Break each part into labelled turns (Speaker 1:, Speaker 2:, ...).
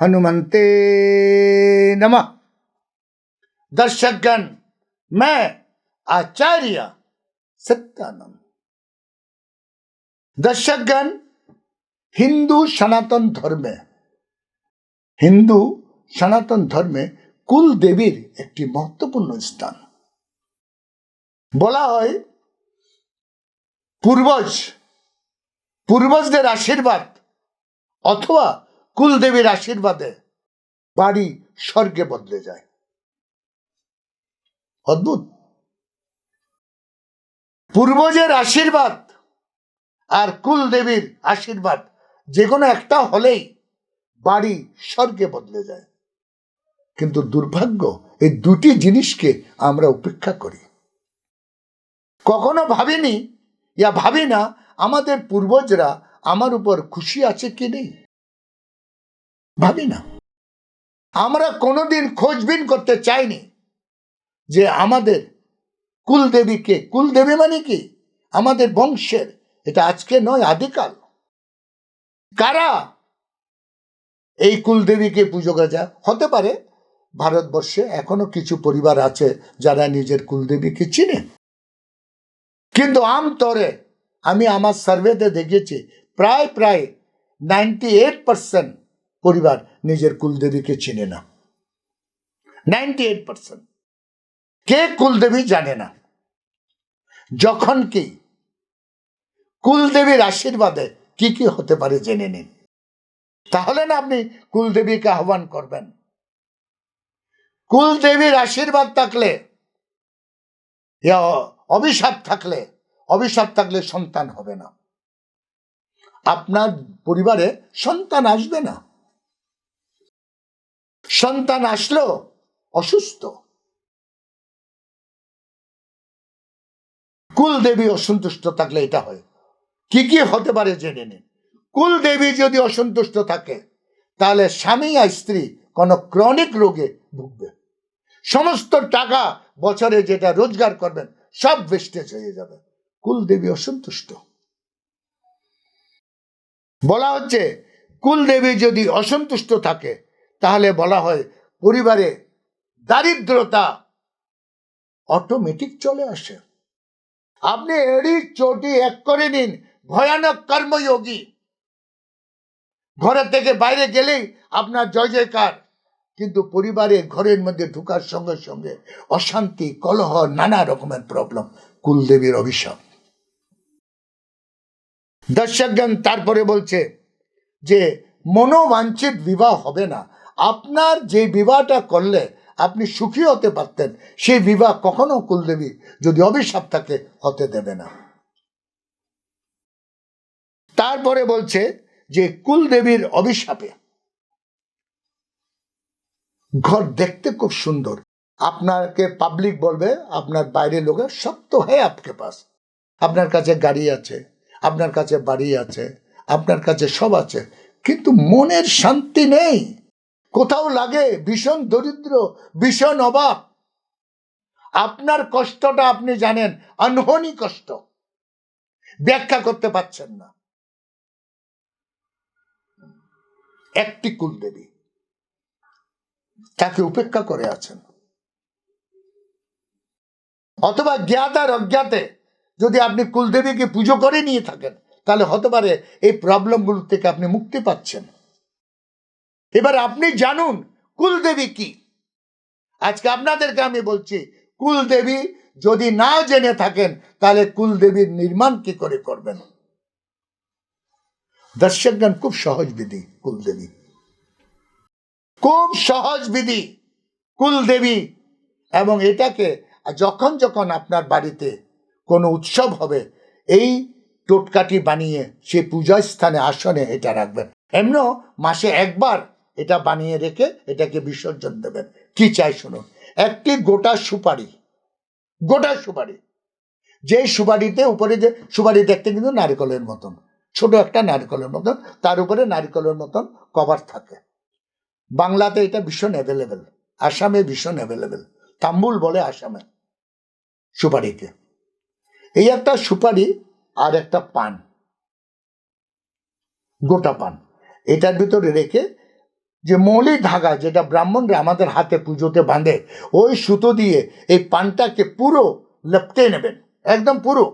Speaker 1: हनुमंते नमः दर्शकगण मैं आचार्य सत्यानंद दर्शकगण হিন্দু সনাতন ধর্মে হিন্দু সনাতন ধর্মে কুল দেবীর একটি মহত্বপূর্ণ স্থান বলা হয় পূর্বজ পূর্বজদের আশীর্বাদ অথবা কুলদেবীর আশীর্বাদে বাড়ি স্বর্গে বদলে যায়। অদ্ভুত। পূর্বজের আশীর্বাদ আর কুলদেবীর আশীর্বাদ যে কোনো একটা হলেই বাড়ি স্বর্গে বদলে যায়। কিন্তু দুর্ভাগ্য, এই দুটি জিনিসকে আমরা উপেক্ষা করি। কখনো ভাবিনি, ইয়া ভাবি না, আমাদের পূর্বজরা আমার উপর খুশি আছে কি নেই? ভাবি না। আমরা কোনোদিন খোঁজবিন করতে চাইনি যে আমাদের কুলদেবীকে, কুলদেবী মানে কি? আমাদের বংশের, এটা আজকে নয়, আদিকাল। কারা এই কুলদেবীকে পুজো যায় হতে পারে ভারতবর্ষে এখনও কিছু পরিবার আছে যারা নিজের কুলদেবীকে চিনে। কিন্তু আমতরে আমি আমার সার্ভেতে দেখেছি প্রায় প্রায় নাইনটি এইট পার্সেন্ট পরিবার নিজের কুলদেবীকে চিনে না। Ninety eight percent. কে কুলদেবী জানে না। যখন কি কুলদেবীর আশীর্বাদে কি কি হতে পারে জেনে নিন। তাহলে না আপনি কুলদেবীকে আহ্বান করবেন। কুলদেবীর আশীর্বাদ থাকলে অভিশাপ থাকলে অভিশাপ থাকলে সন্তান হবে না। আপনার পরিবারে সন্তান আসবে না। সন্তান আসলো, অসুস্থ। কুলদেবী অসন্তুষ্ট থাকলে এটা হয়। কি কি হতে পারে জেনে নিন। কুলদেবী যদি অসন্তুষ্ট থাকে, তাহলে স্বামী আর স্ত্রী কোনো ক্রনিক রোগে ভুগবে। সমস্ত টাকা বছরে যেটা রোজগার করবেন, সব বেস্টেজ হয়ে যাবে। কুলদেবী অসন্তুষ্ট। বলা হচ্ছে, কুলদেবী যদি অসন্তুষ্ট থাকে তাহলে বলা হয় পরিবারে দারিদ্রতা অটোমেটিক চলে আসে। আপনি এড়ি চটি এক করে নিন, ভয়ানক কর্মযোগী। ঘরের থেকে বাইরে গেলেই আপনার জয় জয়কার। কিন্তু পরিবারে ঘরের মধ্যে ঢুকার সঙ্গে সঙ্গে অশান্তি, কলহ, নানা রকমের প্রবলেম কুলদেবীর অভিশাপ। দর্শকগণ তারপরে বলছে যে মনোবাঞ্ছিত বিবাহ হবে না। আপনার যে বিবাহটা করলে আপনি সুখী হতে পারতেন, সেই বিবাহ কখনো কুলদেবী যদি অভিশাপ থাকে, হতে দেবে না। তারপরে বলছে যে কুলদেবীর অভিশাপে ঘর দেখতে খুব সুন্দর। আপনাকে পাবলিক বলবে, আপনার বাইরের লোকের সব তো হ্যাঁ আপকে পাস। আপনার কাছে গাড়ি আছে, আপনার কাছে বাড়ি আছে, আপনার কাছে সব আছে, কিন্তু মনের শান্তি নেই। কোথাও লাগে? ভীষণ দরিদ্র, ভীষণ অভাব আপনার কষ্টটা আপনি জানেন, আনহনি কষ্ট। ব্যাখ্যা করতে পারছেন না। একটি কুলদেবী তাকে উপেক্ষা করে আছেন। অথবা জ্ঞাত আর অজ্ঞাতে যদি আপনি কুলদেবীকে পুজো করে নিয়ে থাকেন, তাহলে হতে পারে এই প্রবলেমগুলো থেকে আপনি মুক্তি পাচ্ছেন। এবার আপনি জানুন, কুলদেবী কি? আজকে আপনাদেরকে আমি বলছি, কুলদেবী যদি না জেনে থাকেন, তাহলে কুলদেবীর নির্মাণ কি করে করবেন? দর্শকগণ, খুব সহজ বিধি, কুলদেবী। খুব সহজ বিধি, কুলদেবী। এবং এটাকে যখন যখন আপনার বাড়িতে কোনো উৎসব হবে, এই টোটকাটি বানিয়ে সে পূজা স্থানে, আসনে এটা রাখবেন। এমনও মাসে একবার এটা বানিয়ে রেখে এটাকে বিসর্জন দেবেন। কি চাই শুনুন? একটি গোটা সুপারি গোটা সুপারি। যে সুপারিতে উপরে যে, সুপারি দেখতে কিন্তু নারিকলের মতন, ছোট একটা নারিকলের মতন, তার উপরে নারিকলের মতন কভার থাকে। বাংলাতে এটা ভীষণ অ্যাভেলেবেল আসামে ভীষণ অ্যাভেলেবেল তাম্বুল বলে আসামে সুপারিকে এই একটা সুপারি আর একটা পান, গোটা পান। এটার ভিতরে রেখে যে মৌলিক ধাগা যেটা ব্রাহ্মণরা আমাদের হাতে পুজোতে বাঁধে, ওই সুতো দিয়ে এই পানটাকে পুরো লেপটে নেবেন, একদম পুরো।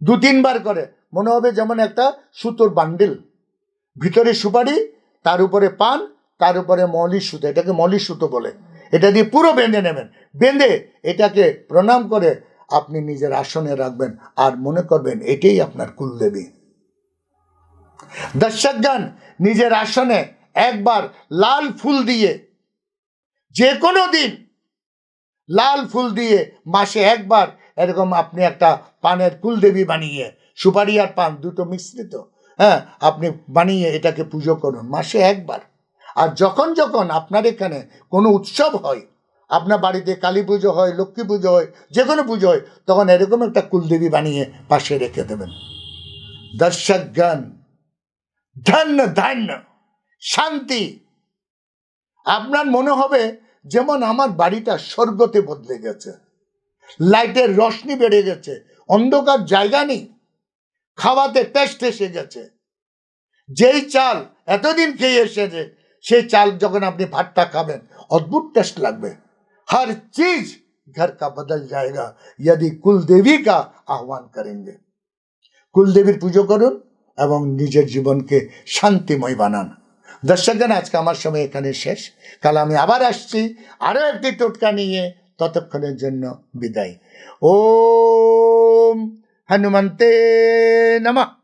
Speaker 1: দু তিনবার করে, মনে হবে যেমন একটা সুতোর বান্ডিল। ভিতরে সুপারি, তার উপরে পান, তার উপরে মৌলি সুতো, এটাকে মৌলি সুতো বলে। এটা দিয়ে পুরো বেঁধে নেবেন। বেঁধে এটাকে প্রণাম করে আপনি নিজের আসনে রাখবেন আর মনে করবেন এটাই আপনার কুলদেবী। দর্শকগণ, নিজের আসনে একবার লাল ফুল দিয়ে যে কোনো দিন লাল ফুল দিয়ে মাসে একবার এরকম আপনি একটা পানের কুলদেবী বানিয়ে, সুপারি আর পান দুটো মিশ্রিত হ্যাঁ আপনি বানিয়ে এটাকে পুজো করুন মাসে একবার। আর যখন যখন আপনার এখানে কোনো উৎসব হয়, আপনার বাড়িতে কালী পুজো হয়, লক্ষ্মী পুজো হয় যে কোনো পুজো হয়, তখন এরকম একটা কুলদেবী বানিয়ে পাশে রেখে দেবেন। দর্শক দর্শকগণ, ধন্য ধন্য। শান্তি। আপনার মনে হবে যেমন আমার বাড়িটা স্বর্গতে বদলে গেছে। লাইটের রশনি বেড়ে গেছে। অন্ধকার জায়গা নেই। খাওয়াতে টেস্ট এসে গেছে। যেই চাল এতদিন খেয়ে এসেছে, সেই চাল যখন আপনি ভাতটা খাবেন, অদ্ভুত টেস্ট লাগবে। হর চিজ ঘর কা বদল যায়গা যদি কুলদেবী কা আহ্বান করেন কুলদেবীর পুজো করুন এবং নিজের জীবনকে শান্তিময় বানান। দর্শকগণ, আজকে আমার সময় এখানে শেষ। কাল আমি আবার আসছি আরও একটি টোটকা নিয়ে ততক্ষণের জন্য বিদায়। ও হনুমন্তে নমঃ।